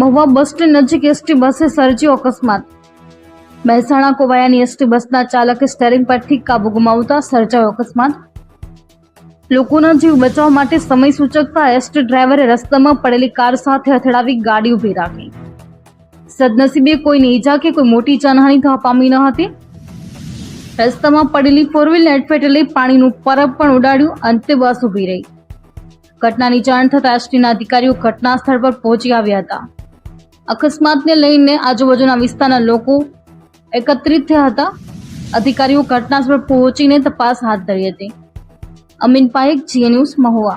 Mahuva bus stand નજીક ST બસે સર્જ્યો અકસ્માત. મહેસાણા કોવાયાની એસટી બસના ચાલકે સ્ટેરિંગ પરથી કાબુ ગુમાવતા સર્જાયો અકસ્માત. લોકોના જીવ બચાવવા માટે સમય સૂચકતા એસટી ડ્રાઈવરે રસ્તામાં પડેલી કાર સાથે અથડાવી ગાડી ઊભી રાખી. સદનસીબે કોઈને ઈજા કે કોઈ મોટી જાનહાની થવા પામી ન હતી. રસ્તામાં પડેલી ફોર વ્હીલને અડફેટે લઈ પાણીનું પરબ પણ ઉડાડ્યું, અંતે બસ ઊભી રહી. ઘટનાની જાણ થતાં એસટીના અધિકારીઓ ઘટના સ્થળ પર પહોંચી આવ્યા હતા. અકસ્માતને લઈને આજુબાજુના વિસ્તારના લોકો એકત્રિત થયા હતા. અધિકારીઓ ઘટના સ્થળ પહોંચીને તપાસ હાથ ધરી હતી. અમીન પાયક જીએ ન્યૂઝ મહુવા.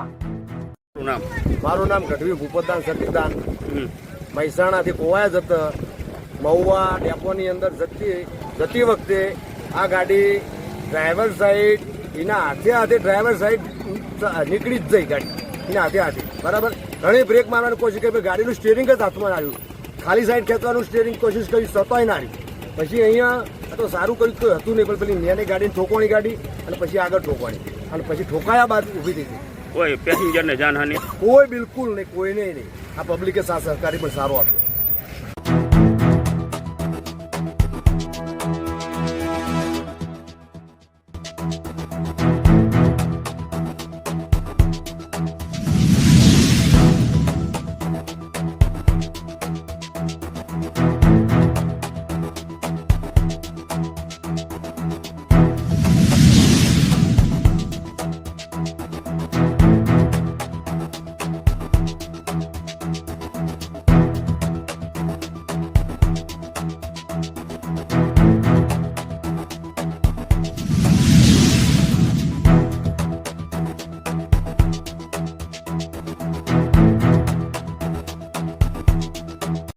મારું નામ. ગઢવી ભૂપતદાન સતીદાન મહેસાણાથી કોવાયા જતા. મહુવા ડેપોની અંદર જતી જતી વખતે આ ગાડી ડ્રાઈવર સાઈડ એના હાથે હાથે ડ્રાઈવર સાઈડ નીકળી જ જઈ ગાડી. એના હાથે હાથે. બરાબર? ઘણી બ્રેક મારવાની કોશિશ કરી પણ ગાડીનું સ્ટેરિંગ જ હાથમાં આવ્યું. ખાલી સાઈડ ખેંચવાનું સ્ટેરિંગ કોશિશ કરી સતોય ના પછી અહીંયા આ તો સારું કર્યું કોઈ હતું નહીં પણ પેલી નેની ગાડીને ઠોકવાની ગાડી અને પછી આગળ ઠોકવાની. અને પછી ઠોકાયા બાદ ઊભી થઈ ગઈ. કોઈ પેસેન્જરને જાનહાની કોઈ બિલકુલ નહીં કોઈ નહીં. નહીં આ પબ્લિકે સાથ સહકારી પણ સારો આપ્યો.